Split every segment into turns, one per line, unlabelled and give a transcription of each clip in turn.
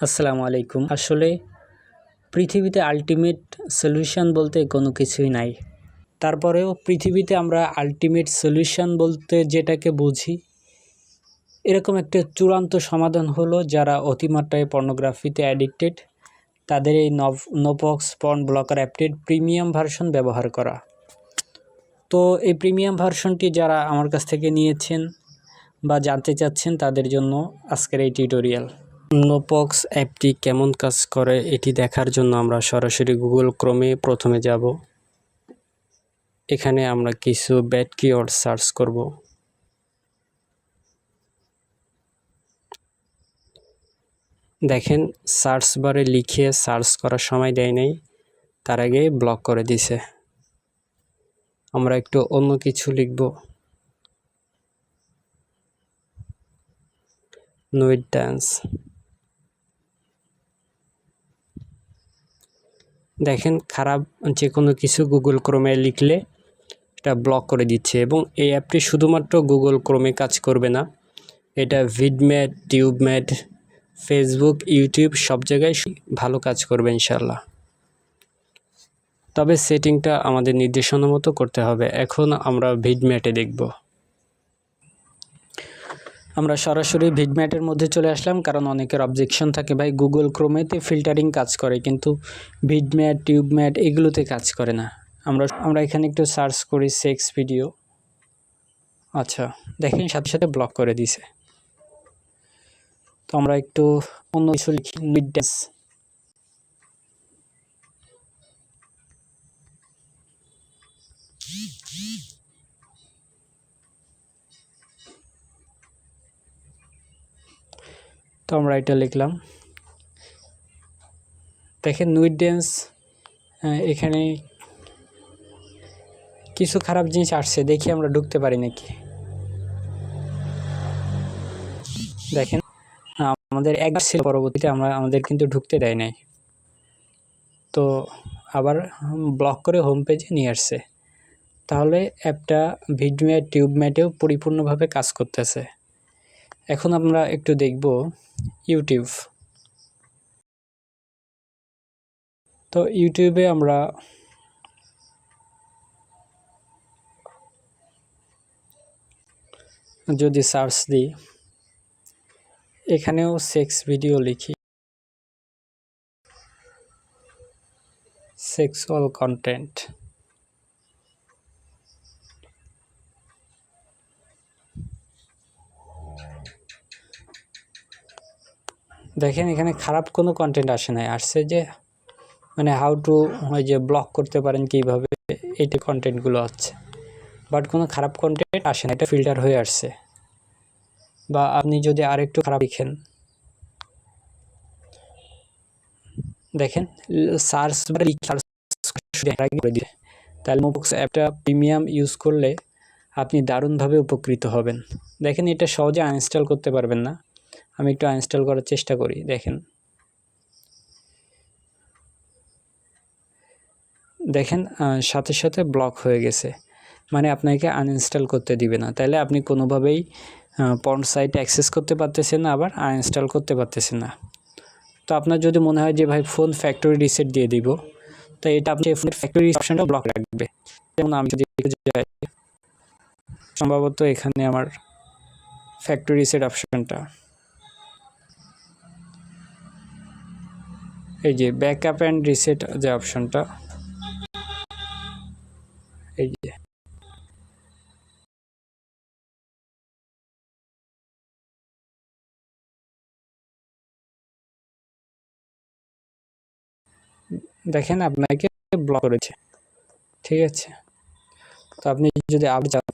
আসসালামু আলাইকুম। আসলে পৃথিবীতে আলটিমেট সলিউশন বলতে কোনো কিছুই নাই। তারপরেও পৃথিবীতে আমরা আলটিমেট সলিউশন বলতে যেটাকে বুঝি, এরকম একটা চূড়ান্ত সমাধান হলো যারা অতিমাত্রায় পর্নোগ্রাফিতে অ্যাডিক্টেড তাদের এই নভ নোপক্স পর্ন ব্লকার অ্যাপটির প্রিমিয়াম ভার্সন ব্যবহার করা। তো এই প্রিমিয়াম ভার্সনটি যারা আমার কাছ থেকে নিয়েছেন বা জানতে চাচ্ছেন তাদের জন্য আজকের এই টিউটোরিয়াল নোপক্স অ্যাপটি কেমন কাজ করে এটি দেখার জন্য আমরা সরাসরি গুগল ক্রোমে প্রথমে যাব। এখানে আমরা কিছু ব্যাড কিওয়ার্ড সার্চ করব। দেখেন, সার্চ বারে লিখে সার্চ করার সময় দেয় নাই, তার আগে ব্লক করে দিছে। আমরা একটু অন্য কিছু লিখব। নোয়েট ড্যান্স দেখেন খারাপ যে কোনো কিছু গুগল ক্রোমে লিখলে এটা ব্লক করে দিচ্ছে এবং এই অ্যাপটি শুধুমাত্র গুগল ক্রোমে কাজ করবে না। এটা ভিডম্যাট টিউবম্যাট ফেসবুক ইউটিউব সব জায়গায় ভালো কাজ করবে ইনশাল্লাহ তবে সেটিংটা আমাদের নির্দেশনা মতো করতে হবে। এখন আমরা ভিডম্যাটে দেখব। আমরা সরাসরি ভিডম্যাটের মধ্যে চলে আসলাম, কারণ অনেকের অবজেকশন থাকে, ভাই গুগল ক্রোমেতে ফিল্টারিং কাজ করে, কিন্তু ভিডম্যাট, টিউবম্যাট এগুলোতে কাজ করে না। আমরা আমরা এখানে একটু সার্চ করি সেক্স ভিডিও আচ্ছা দেখেন, সাথে সাথে ব্লক করে দিছে। তো আমরা একটু অন্য কিছু লিখি ড্যান্স তো আমরা এটা লিখলাম। দেখেন ড্যান্স এখানে কিছু খারাপ জিনিস আসছে, দেখি আমরা ঢুকতে পারি নাকি। দেখেন, আমাদের একবার ছিল পরবর্তীতে, আমরা আমাদের কিন্তু ঢুকতে দেয় নাই। তো আবার ব্লক করে হোম পেজে নিয়ে আসছে। তাহলে অ্যাপটা ভিডম্যাট, টিউবম্যাটেও পরিপূর্ণভাবে কাজ করতেছে। এখন আমরা একটু দেখব ইউটিউব। তো ইউটিউবে আমরা যদি সার্চ দিই, এখানেও সেক্স ভিডিও লিখি। সেক্সুয়াল কন্টেন্ট দেখেন এখানে খারাপ কোনো কন্টেন্ট আসে নাই। আসছে যে মানে হাউ টু ওই যে ব্লক করতে পারেন কীভাবে এইটা কন্টেন্টগুলো আছে। বাট কোনো খারাপ কন্টেন্ট আসে না এটা ফিল্টার হয়ে আসছে। বা আপনি যদি আরেকটু খারাপ লিখেন দেখেন সার্চ তাহলে মোবক্স অ্যাপটা প্রিমিয়াম ইউজ করলে আপনি দারুণভাবে উপকৃত হবেন। দেখেন এটা সহজে আনইনস্টল করতে পারবেন না। আমি একটু আনইনস্টল করার চেষ্টা করি, দেখেন। দেখেন সাথে সাথে ব্লক হয়ে গেছে। মানে আপনাকে আনইনস্টল করতে দিবে না। তাহলে আপনি কোনোভাবেই পর্ন সাইট অ্যাক্সেস করতে পারতেছেন না, আবার আনইনস্টল করতে পারতেছেন না। তো আপনার যদি মনে হয় যে, ভাই ফোন ফ্যাক্টরি রিসেট দিয়ে দিব, তো এটা আপনি ফোনের ফ্যাক্টরি অপশানটা ব্লক রাখবে। যেমন আমি যদি যাই, সম্ভবত এখানে আমার ফ্যাক্টরি রিসেট অপশানটা এই যে ব্যাকআপ অ্যান্ড রিসেট যে অপশনটা এই যে। দেখেন আপনাকে ব্লক করেছে, ঠিক আছে? তো আপনি যদি আবার যান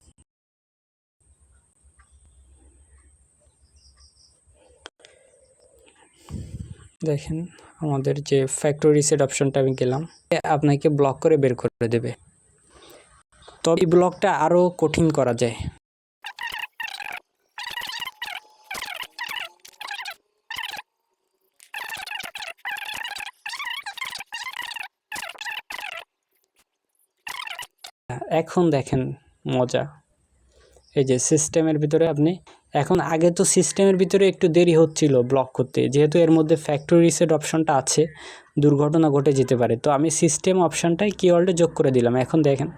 দেখেন আমাদের যে ফ্যাক্টরি রিসেট অপশনটা আমি গেলাম আপনাকে ব্লক করে বের করে দেবে। তবে এই ব্লকটা আরও কঠিন করা যায়। এখন দেখেন মজা। এই যে সিস্টেমের ভিতরে আপনি এখন আগে তো সিস্টেমের ভিতরে একটু দেরি হচ্ছিল ব্লক করতে। যেহেতু এর মধ্যে ফ্যাক্টরি রিসেট অপশনটা আছে, দুর্ঘটনা ঘটে যেতে পারে। তো আমি সিস্টেম অপশনটাই কিওয়ার্ডে যোগ করে দিলাম। এখন দেখেন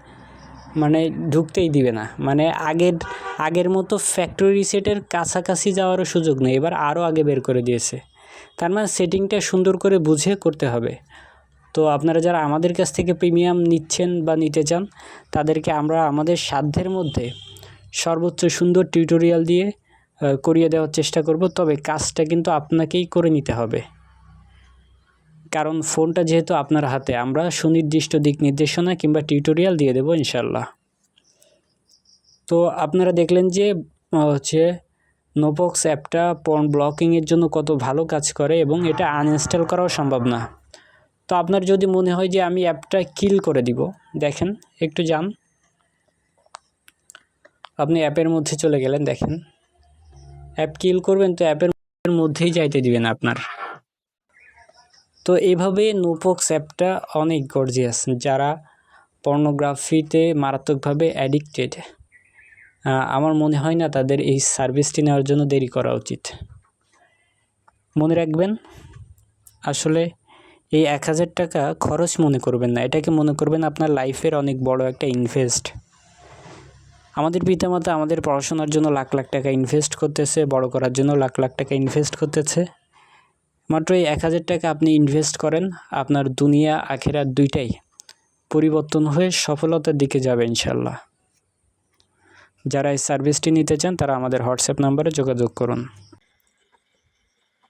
মানে ঢুকতেই দিবে না। মানে আগের আগের মতো ফ্যাক্টরি রিসেটের কাছাকাছি যাওয়ারও সুযোগ নেই। এবার আরও আগে বের করে দিয়েছে। তার মানে সেটিংটা সুন্দর করে বুঝে করতে হবে। তো আপনারা যারা আমাদের কাছ থেকে প্রিমিয়াম নিচ্ছেন বা নিতে চান, তাদেরকে আমরা আমাদের সাধ্যের মধ্যে সর্বোচ্চ সুন্দর টিউটোরিয়াল দিয়ে করিয়ে দেওয়ার চেষ্টা করব, তবে কাজটা কিন্তু আপনাকেই করে নিতে হবে। কারণ ফোনটা যেহেতু আপনার হাতে, আমরা সুনির্দিষ্ট দিক নির্দেশনা কিংবা টিউটোরিয়াল দিয়ে দেবো ইনশাল্লাহ। তো আপনারা দেখলেন যে হচ্ছে নোপক্স অ্যাপটা পর্ন ব্লকিংয়ের জন্য কত ভালো কাজ করে এবং এটা আনইনস্টল করাও সম্ভব না। তো আপনার যদি মনে হয় যে, আমি অ্যাপটা কিল করে দিব, দেখেন, একটু যান। আপনি অ্যাপের মধ্যে চলে গেলেন, দেখেন। অ্যাপ কিল করবেন, তো অ্যাপের মধ্যেই যাইতে দিবেন আপনার। তো এভাবে নোপক্স অ্যাপটা অনেক গর্জিয়াস যারা পর্নোগ্রাফিতে মারাত্মকভাবে অ্যাডিক্টেড আমার মনে হয় না তাদের এই সার্ভিসটি নেওয়ার জন্য দেরি করা উচিত। মনে রাখবেন, আসলে এই এক হাজার টাকা খরচ মনে করবেন না। এটাকে মনে করবেন আপনার লাইফের অনেক বড় একটা ইনভেস্ট আমাদের পিতামাতা আমাদের পড়াশোনার জন্য লাখ লাখ টাকা ইনভেস্ট করতেছে, বড় করার জন্য লাখ লাখ টাকা ইনভেস্ট করতেছে। মাত্র এই এক হাজার টাকা আপনি ইনভেস্ট করেন, আপনার দুনিয়া আখেরা দুইটাই পরিবর্তন হয়ে সফলতার দিকে যাবে ইনশাল্লাহ যারা এই সার্ভিসটি নিতে চান, তারা আমাদের হোয়াটসঅ্যাপ নাম্বারে যোগাযোগ করুন।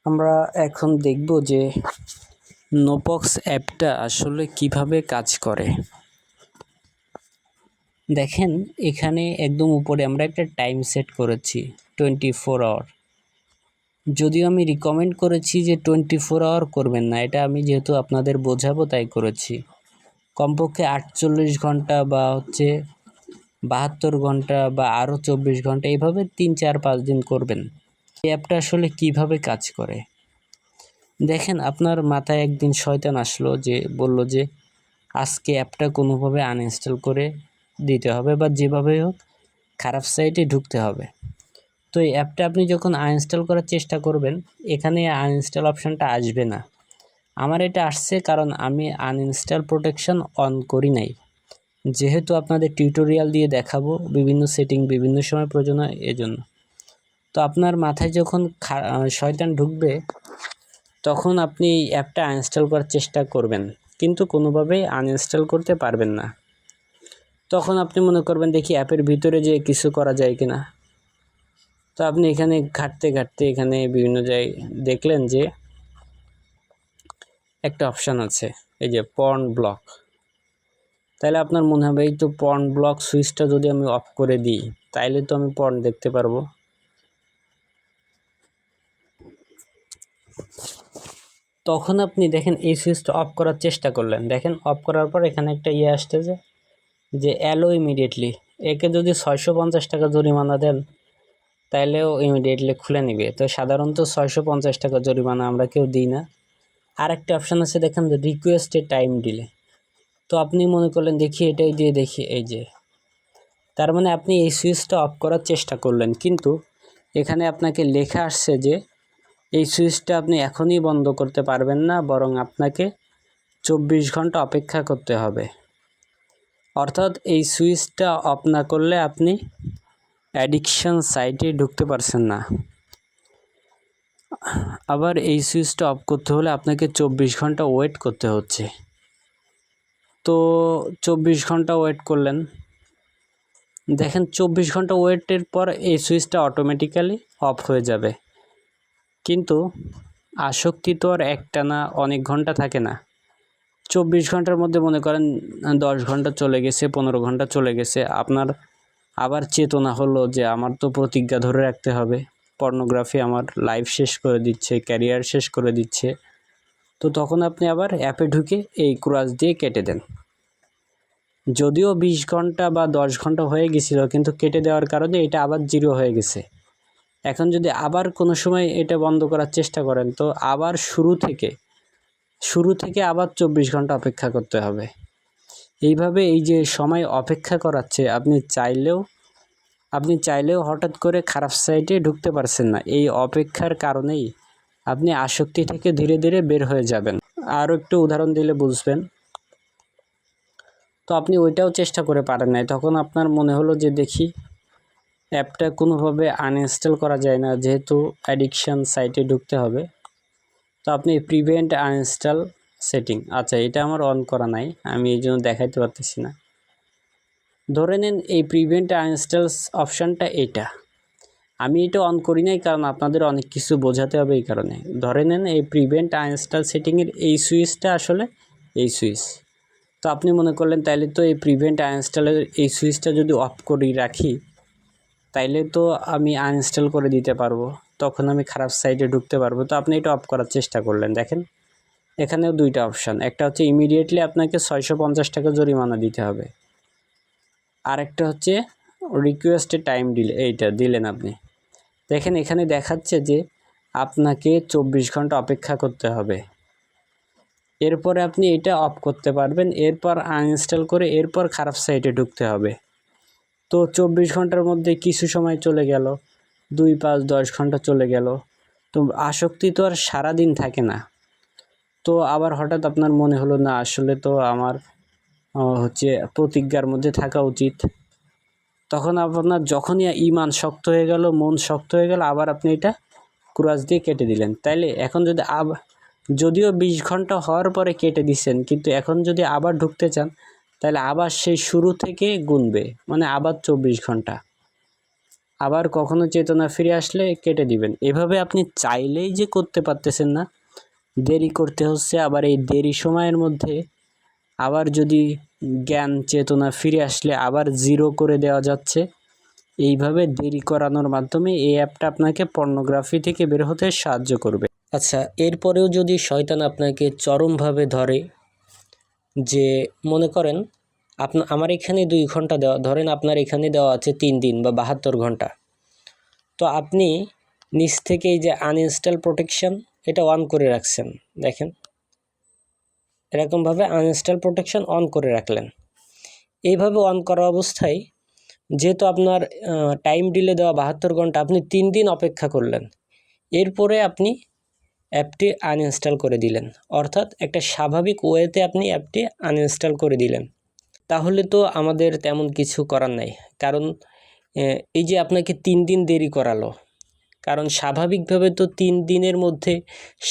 আমরা এখন দেখব যে নোপক্স অ্যাপটা আসলে কীভাবে কাজ করে। দেখেন, এখানে একদম উপরে আমরা একটা টাইম সেট করেছি টোয়েন্টি ফোর আওয়ার যদিও আমি রিকমেন্ড করেছি যে টোয়েন্টি ফোর আওয়ার করবেন না, এটা আমি যেহেতু আপনাদের বোঝাবো তাই করেছি। কমপক্ষে আটচল্লিশ ঘণ্টা বা হচ্ছে বাহাত্তর ঘণ্টা বা আরও চব্বিশ ঘণ্টা এইভাবে তিন, চার, পাঁচ দিন করবেন। এই অ্যাপটা আসলে কীভাবে কাজ করে? দেখেন, আপনার মাথায় একদিন শয়তান আসলো যে, বলল যে, আজকে অ্যাপটা কোনোভাবে আনইনস্টল করে দিতে হবে বা যেভাবে হোক খারাপ সাইটে ঢুকতে হবে। তো এই অ্যাপটা আপনি যখন আনইনস্টল করার চেষ্টা করবেন, এখানে আনইনস্টল অপশানটা আসবে না। আমার এটা আসছে কারণ আমি আনইনস্টল প্রোটেকশন অন করি নাই। যেহেতু আপনাদের টিউটোরিয়াল দিয়ে দেখাবো, বিভিন্ন সেটিং বিভিন্ন সময় প্রয়োজন হয় এজন্য। তো আপনার মাথায় যখন শয়তান ঢুকবে, তখন আপনি এই অ্যাপটা আনইনস্টল করার চেষ্টা করবেন। কিন্তু কোনোভাবেই আনইনস্টল করতে পারবেন না। তখন আপনি মনে করবেন, দেখি অ্যাপের ভিতরে যে কিছু করা যায় কিনা। তো আপনি এখানে ঘাটতে ঘাটতে এখানে বিভিন্ন জায়গায় দেখলেন যে একটা অপশান আছে, এই যে পর্ন ব্লক। তাহলে আপনার মনে হবে, এই তো পর্ন ব্লক সুইচটা যদি আমি অফ করে দিই, তাইলে তো আমি পর্ন দেখতে পারব। তখন আপনি দেখেন, এই সুইচটা অফ করার চেষ্টা করলেন। দেখেন, অফ করার পর এখানে একটা ইয়ে আসতেছে। যে অ্যালো ইমিডিয়েটলি একে যদি ছয়শো পঞ্চাশ টাকা জরিমানা দেন, তাইলেও ইমিডিয়েটলি খুলে নিবে। তো সাধারণত ছয়শো পঞ্চাশ টাকা জরিমানা আমরা কেউ দিই না। আরেকটা অপশান আছে, দেখেন রিকোয়েস্টে টাইম ডিলে তো আপনি মনে করলেন, দেখি এটাই দিয়ে দেখি, এই যে। তার মানে আপনি এই সুইচটা অফ করার চেষ্টা করলেন, কিন্তু এখানে আপনাকে লেখা আসছে যে এই সুইচটা আপনি এখনই বন্ধ করতে পারবেন না, বরং আপনাকে চব্বিশ ঘণ্টা অপেক্ষা করতে হবে। অর্থাৎ এই সুইচটা অফ না করলে আপনি অ্যাডিকশন সাইটে ঢুকতে পারছেন না। আবার এই সুইচটা অফ করতে হলে আপনাকে চব্বিশ ঘণ্টা ওয়েট করতে হচ্ছে। তো চব্বিশ ঘণ্টা ওয়েট করলেন। দেখেন চব্বিশ ঘণ্টা ওয়েটের পর এই সুইচটা অটোমেটিক্যালি অফ হয়ে যাবে। কিন্তু আসক্তি তো আর একটানা অনেক ঘণ্টা থাকে না। চব্বিশ ঘণ্টার মধ্যে মনে করেন দশ ঘণ্টা চলে গেছে, পনেরো ঘণ্টা চলে গেছে। আপনার আবার চেতনা হলো যে আমার তো প্রতিজ্ঞা ধরে রাখতে হবে। পর্নোগ্রাফি আমার লাইফ শেষ করে দিচ্ছে ক্যারিয়ার শেষ করে দিচ্ছে। তো তখন আপনি আবার অ্যাপে ঢুকে এই ক্রাস দিয়ে কেটে দেন। যদিও বিশ ঘণ্টা বা দশ ঘণ্টা হয়ে গেছিল, কিন্তু কেটে দেওয়ার কারণে এটা আবার জিরো হয়ে গেছে। এখন যদি আবার কোনো সময় এটা বন্ধ করার চেষ্টা করেন, তো আবার শুরু থেকে শুরু থেকে আবার চব্বিশ ঘণ্টা অপেক্ষা করতে হবে। এইভাবে এই যে সময় অপেক্ষা করাচ্ছে, আপনি চাইলেও আপনি চাইলেও হঠাৎ করে খারাপ সাইটে ঢুকতে পারছেন না। এই অপেক্ষার কারণেই আপনি আসক্তি থেকে ধীরে ধীরে বের হয়ে যাবেন। আরও একটু উদাহরণ দিলে বুঝবেন। তো আপনি ওইটাও চেষ্টা করে পারেন নাই। তখন আপনার মনে হলো যে দেখি, অ্যাপটা কোনোভাবে আনইনস্টল করা যায় না। যেহেতু অ্যাডিকশান সাইটে ঢুকতে হবে। তো আপনি প্রিভেন্ট আনইনস্টল সেটিং আচ্ছা এটা আমার অন করা নাই, আমি এই জন্য দেখাইতে পারতেছি না। ধরে নেন এই প্রিভেন্ট আনইনস্টলস অপশানটা এটা। আমি এটা অন করি নাই কারণ আপনাদের অনেক কিছু বোঝাতে হবে এই কারণে। ধরে নেন এই প্রিভেন্ট আনইনস্টল সেটিংয়ের এই সুইচটা আসলে এই সুইচ তো আপনি মনে করলেন তাইলে তো এই প্রিভেন্ট আনইনস্টলের এই সুইচটা যদি অফ করি রাখি, তাইলে তো আমি আনইনস্টল করে দিতে পারব। তখন আমি খারাপ সাইডে ঢুকতে পারব। তো আপনি এটা অফ করার চেষ্টা করলেন, দেখেন। এখানেও দুইটা অপশান একটা হচ্ছে ইমিডিয়েটলি আপনাকে ছয়শো পঞ্চাশ টাকা জরিমানা দিতে হবে। আরেকটা হচ্ছে রিকোয়েস্টে টাইম দিলে, এইটা দিলেন আপনি। দেখেন, এখানে দেখাচ্ছে যে আপনাকে চব্বিশ ঘণ্টা অপেক্ষা করতে হবে। এরপরে আপনি এটা অফ করতে পারবেন, এরপর আনইনস্টল করে এরপর খারাপ সাইটে ঢুকতে হবে। তো চব্বিশ ঘণ্টার মধ্যে কিছু সময় চলে গেল। দুই পাঁচ দশ ঘণ্টা চলে গেল। তো আসক্তি তো আর সারাদিন থাকে না। তো আবার হঠাৎ আপনার মনে হলো, না, আসলে তো আমার হচ্ছে প্রতিজ্ঞার মধ্যে থাকা উচিত। তখন আপনার যখনই ইমান শক্ত হয়ে গেল, মন শক্ত হয়ে গেল, আবার আপনি এটা কুরাজ দিয়ে কেটে দিলেন। তাইলে এখন যদি আব, যদিও বিশ ঘণ্টা হওয়ার পরে কেটে দিচ্ছেন কিন্তু এখন যদি আবার ঢুকতে চান তাহলে আবার সেই শুরু থেকে গুনবে। মানে আবার চব্বিশ ঘণ্টা। আবার কখনো চেতনা ফিরে আসলে কেটে দিবেন। এভাবে আপনি চাইলেই যে করতে পারতেছেন না, দেরি করতে হচ্ছে। আবার এই দেরি সময়ের মধ্যে আবার যদি জ্ঞান, চেতনা ফিরে আসলে আবার জিরো করে দেওয়া যাচ্ছে। এইভাবে দেরি করানোর মাধ্যমে এই অ্যাপটা আপনাকে পর্নোগ্রাফি থেকে বের হতে সাহায্য করবে। আচ্ছা এরপরেও যদি শয়তান আপনাকে চরমভাবে ধরে, যে মনে করেন আপনা, আমার এখানে দুই ঘণ্টা দেওয়া, ধরেন আপনার এখানে দেওয়া আছে তিন দিন বা বাহাত্তর ঘণ্টা। তো আপনি নিচ থেকে এই যে আনইনস্টল প্রোটেকশন এটা অন করে রাখছেন, দেখেন। এরকমভাবে আনইনস্টল প্রোটেকশন অন করে রাখলেন। এইভাবে অন করা অবস্থায়, যেহেতু আপনার টাইম ডিলে দেওয়া বাহাত্তর ঘণ্টা, আপনি তিন দিন অপেক্ষা করলেন। এরপরে আপনি অ্যাপটি আনইনস্টল করে দিলেন। অর্থাৎ একটা স্বাভাবিক ওয়েতে আপনি অ্যাপটি আনইনস্টল করে দিলেন। তাহলে তো আমাদের তেমন কিছু করার নাই। কারণ এই যে আপনাকে তিন দিন দেরি করালো, কারণ স্বাভাবিকভাবে তো তিন দিনের মধ্যে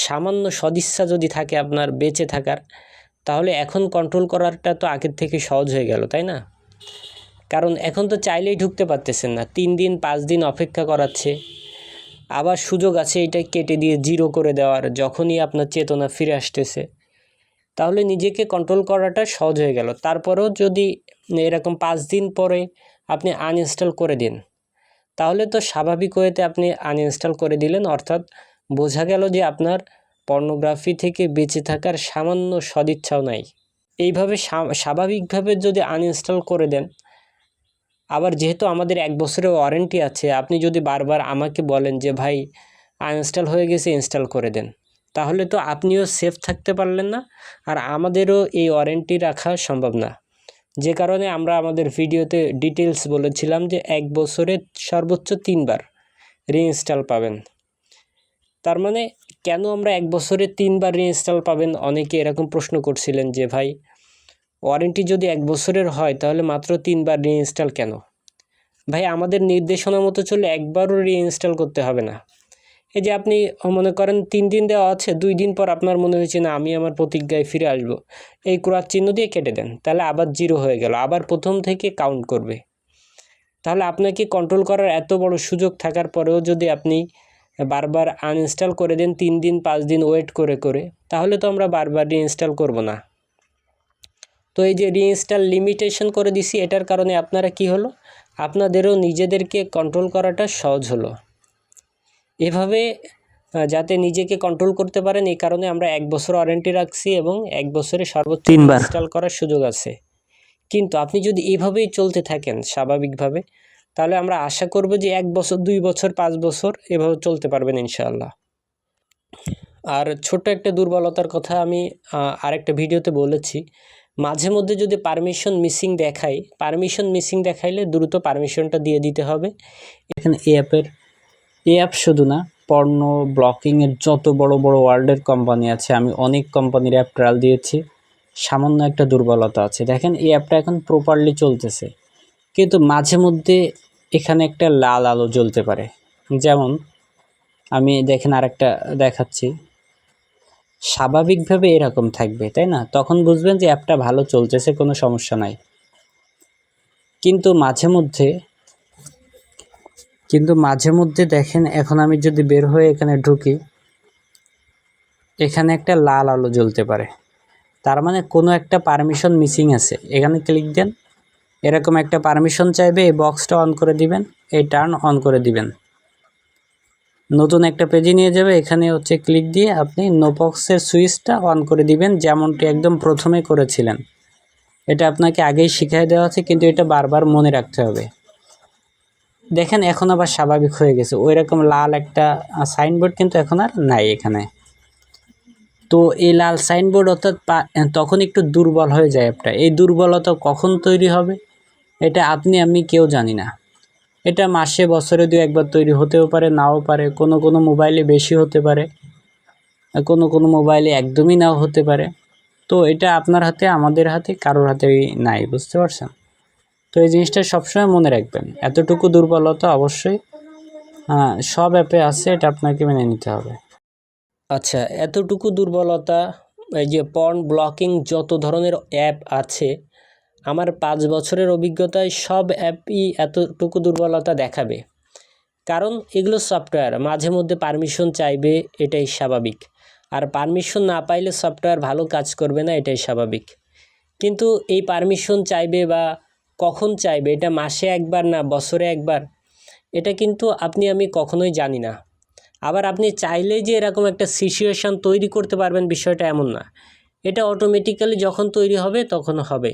সামান্য সদিচ্ছা যদি থাকে আপনার বেঁচে থাকার, তাহলে এখন কন্ট্রোল করারটা তো আগের থেকে সহজ হয়ে গেল, তাই না? কারণ এখন তো চাইলেই ঢুকতে পারতেছেন না, তিন দিন, পাঁচ দিন অপেক্ষা করাচ্ছে, আবার সুযোগ আছে এটা কেটে দিয়ে জিরো করে দেওয়ার, যখনই আপনার চেতনা ফিরে আসতেছে। তাহলে নিজেকে কন্ট্রোল করাটা সহজ হয়ে গেল। তারপরেও যদি এরকম পাঁচ দিন পরে আপনি আনইনস্টল করে দিন, তাহলে তো স্বাভাবিক হয়েতে আপনি আনইনস্টল করে দিলেন। অর্থাৎ বোঝা গেল যে আপনার পর্নোগ্রাফি থেকে বেঁচে থাকার সামান্য সদিচ্ছাও নাই। এইভাবে স্বাভাবিকভাবে যদি আনইনস্টল করে দেন, আবার যেহেতু আমাদের এক বছরের ওয়ারেন্টি আছে, আপনি যদি বারবার আমাকে বলেন যে, ভাই আনইনস্টল হয়ে গেছে ইনস্টল করে দেন। তাহলে তো আপনিও সেফ থাকতে পারলেন না আর আমাদেরও এই ওয়ারেন্টি রাখা সম্ভব না। যে কারণে আমরা আমাদের ভিডিওতে ডিটেলস বলেছিলাম যে এক বছরে সর্বোচ্চ তিনবার রিইনস্টল পাবেন। তার মানে কেন আমরা এক বছরে তিনবার রিইনস্টল পাবেন? অনেকে এরকম প্রশ্ন করছিলেন যে ভাই ওয়ারেন্টি যদি এক বছরের হয় তাহলে মাত্র তিনবার রিইনস্টল কেন? ভাই, আমাদের নির্দেশনা মতো চলে একবারও রিইনস্টল করতে হবে না। এই যে আপনি মনে করেন তিন দিন দেওয়া আছে, দুই দিন পর আপনার মনে হয়েছে, না, আমি আমার প্রতিজ্ঞায় ফিরে আসব। এই ক্রাক চিহ্ন দিয়ে কেটে দেন, তাহলে আবার জিরো হয়ে গেল, আবার প্রথম থেকে কাউন্ট করবে। তাহলে আপনাকে কন্ট্রোল করার এত বড় সুযোগ থাকার পরেও যদি আপনি বারবার আনইনস্টল করে দেন, তিন দিন, পাঁচ দিন ওয়েট করে করে, তাহলে তো আমরা বারবার রিইনস্টল করব না। তো এই যে রিইনস্টল লিমিটেশন করে দিছি, এটার কারণে আপনারা কি হলো? আপনাদেরও নিজেদেরকে কন্ট্রোল করাটা সহজ হলো। এভাবে যাতে নিজেকে কন্ট্রোল করতে পারেন এই কারণে আমরা এক বছর ওয়ারেন্টি রাখছি এবং এক বছরে সর্বোচ্চ
তিনবার।
ইনস্টল করার সুযোগ আছে। কিন্তু আপনি যদি এভাবেই চলতে থাকেন স্বাভাবিকভাবে তাহলে আমরা আশা করব যে এক বছর দুই বছর পাঁচ বছর এভাবে চলতে পারবেন ইনশাআল্লাহ। আর ছোট্ট একটা দুর্বলতার কথা আমি আরেকটা ভিডিওতে বলেছি। মাঝে মধ্যে যদি পারমিশন মিসিং দেখাই পারমিশন মিসিং দেখাইলে দ্রুত পারমিশনটা দিয়ে দিতে হবে। এখানে এই অ্যাপের এই অ্যাপ শুধু না পর্ণ ব্লকিংয়ের যত বড় বড় ওয়ার্ল্ডের কোম্পানি আছে, আমি অনেক কোম্পানির অ্যাপ ট্রায়াল দিয়েছি। সামান্য একটা দুর্বলতা আছে। দেখেন, এই অ্যাপটা এখন প্রপারলি চলতেছে। কিন্তু মাঝে মধ্যে এখানে একটা লাল আলো জ্বলতে পারে। যেমন, আমি দেখেন আরেকটা দেখাচ্ছি। স্বাভাবিকভাবে এরকম থাকবে, তাই না? তখন বুঝবেন যে অ্যাপটা ভালো চলতেছে, কোনো সমস্যা নাই। কিন্তু মাঝে মধ্যে কিন্তু মাঝে মধ্যে দেখেন, এখন আমি যদি বের হয়ে এখানে ঢুকি, এখানে একটা লাল আলো জ্বলতে পারে। তার মানে কোনো একটা পারমিশন মিসিং আছে। এখানে ক্লিক দেন, এরকম একটা পারমিশন চাইবে, এই বক্সটা অন করে দিবেন, এই টার্ন অন করে দিবেন। নতুন একটা পেজে নিয়ে যাবে, এখানে হচ্ছে ক্লিক দিয়ে আপনি নো বক্সের সুইচটা অন করে দিবেন, যেমনটি একদম প্রথমে করেছিলেন। এটা আপনাকে আগেই শিখিয়ে দেওয়া আছে, কিন্তু এটা বারবার মনে রাখতে হবে। দেখেন, এখন আবার স্বাভাবিক হয়ে গেছে। ওই রকম লাল একটা সাইনবোর্ড কিন্তু এখন আর নাই এখানে। তো এই লাল সাইনবোর্ড অর্থাৎ তখন একটু দুর্বল হয়ে যায় অ্যাপটা। এই দুর্বলতা কখন তৈরি হবে, এটা আপনি, আমি কেউ জানি না। এটা মাসে, বছরে দু একবার তৈরি হতেও পারে, নাও পারে, কোনো কোনো মোবাইলে বেশি হতে পারে কোনো কোনো মোবাইলে একদমই নাও হতে পারে। তো এটা আপনার হাতে, আমাদের হাতে, কারোর হাতেই নাই, বুঝতে পারছেন? তো এই জিনিসটা সবসময় মনে রাখবেন। এতটুকু দুর্বলতা অবশ্যই সব অ্যাপে আছে, এটা আপনাকে মেনে নিতে হবে। আচ্ছা এতটুকু দুর্বলতা, এই যে পর্ন ব্লকিং যত ধরনের অ্যাপ আছে, আমার পাঁচ বছরের অভিজ্ঞতায় সব অ্যাপই এতটুকু দুর্বলতা দেখাবে। কারণ এগুলো সফটওয়্যার মাঝে মধ্যে পারমিশন চাইবে, এটাই স্বাভাবিক। আর পারমিশন না পাইলে সফটওয়্যার ভালো কাজ করবে না, এটাই স্বাভাবিক। কিন্তু এই পারমিশন চাইবে বা কখন চাইবে? এটা মাসে একবার না বছরে একবার? এটা কিন্তু আপনি, আমি কখনোই জানি না। আবার আপনি চাইলেই যে এরকম একটা সিচুয়েশান তৈরি করতে পারবেন, বিষয়টা এমন না। এটা অটোমেটিক্যালি যখন তৈরি হবে, তখন হবে।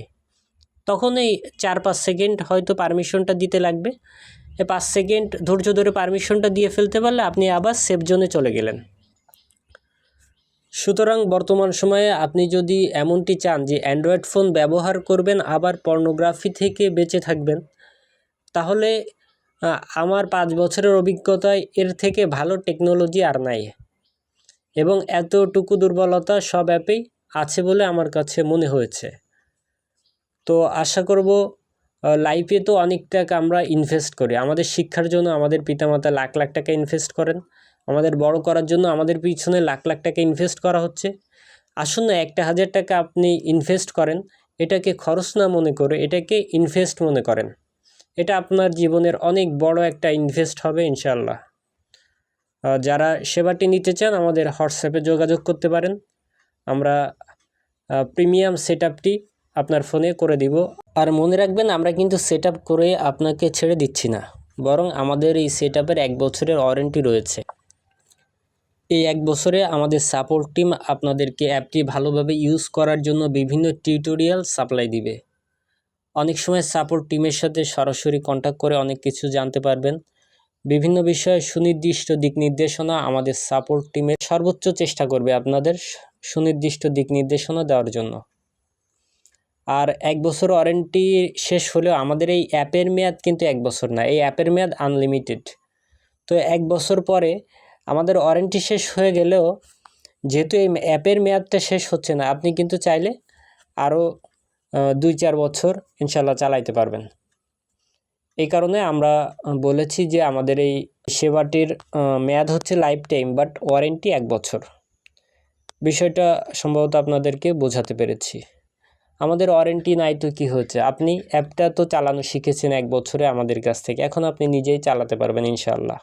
তখন এই চার পাঁচ সেকেন্ড হয়তো পারমিশনটা দিতে লাগবে। পাঁচ সেকেন্ড ধৈর্য ধরে পারমিশনটা দিয়ে ফেলতে পারলে আপনি আবার সেফ জোনে চলে গেলেন। সুতরাং বর্তমান সময়ে আপনি যদি এমনটি চান যে অ্যান্ড্রয়েড ফোন ব্যবহার করবেন, আবার পর্নোগ্রাফি থেকে বেঁচে থাকবেন, তাহলে আমার পাঁচ বছরের অভিজ্ঞতায় এর থেকে ভালো টেকনোলজি আর নাই। এবং এতটুকু দুর্বলতা সব অ্যাপেই আছে বলে আমার কাছে মনে হয়েছে। তো আশা করব লাইফে তো অনেক টাকা আমরা ইনভেস্ট করি। আমাদের শিক্ষার জন্য আমাদের পিতামাতা লাখ লাখ টাকা ইনভেস্ট করেন। আমাদের বড় করার জন্য আমাদের পিছনে লাখ লাখ টাকা ইনভেস্ট করা হচ্ছে। আসুন না, একটা হাজার টাকা আপনি ইনভেস্ট করেন, এটাকে খরচ না মনে করে এটাকে ইনভেস্ট মনে করেন। এটা আপনার জীবনের অনেক বড় একটা ইনভেস্ট হবে ইনশাল্লাহ যারা সেবাটি নিতে চান, আমাদের হোয়াটসঅ্যাপে যোগাযোগ করতে পারেন। আমরা প্রিমিয়াম সেট আপনার ফোনে করে দিব। আর মনে রাখবেন, আমরা কিন্তু সেট করে আপনাকে ছেড়ে দিচ্ছি না। বরং আমাদের এই সেট এক বছরের ওয়ারেন্টি রয়েছে। এই এক বছরে আমাদের সাপোর্ট টিম আপনাদেরকে অ্যাপটি ভালোভাবে ইউজ করার জন্য বিভিন্ন টিউটোরিয়াল সাপ্লাই দিবে। অনেক সময় সাপোর্ট টিমের সাথে সরাসরি কন্ট্যাক্ট করে অনেক কিছু জানতে পারবেন। বিভিন্ন বিষয়ে সুনির্দিষ্ট দিক নির্দেশনা আমাদের সাপোর্ট টিমের সর্বোচ্চ চেষ্টা করবে আপনাদের সুনির্দিষ্ট দিক নির্দেশনা দেওয়ার জন্য। আর এক বছর ওয়ারেন্টি শেষ হলেও আমাদের এই অ্যাপের মেয়াদ কিন্তু এক বছর না, এই অ্যাপের মেয়াদ আনলিমিটেড তো এক বছর পরে আমাদের ওয়ারেন্টি শেষ হয়ে গেলেও যেহেতু এই অ্যাপের মেয়াদটা শেষ হচ্ছে না, আপনি কিন্তু চাইলে আরও দুই চার বছর ইনশাল্লাহ চালাইতে পারবেন। এই কারণে আমরা বলেছি যে আমাদের এই সেবাটির মেয়াদ হচ্ছে লাইফ টাইম বাট ওয়ারেন্টি এক বছর। বিষয়টা সম্ভবত আপনাদেরকে বোঝাতে পেরেছি। আমাদের ওয়ারেন্টি নাই তো কী হচ্ছে আপনি অ্যাপটা তো চালানো শিখেছেন এক বছরে আমাদের কাছ থেকে, এখন আপনি নিজেই চালাতে পারবেন ইনশাআল্লাহ।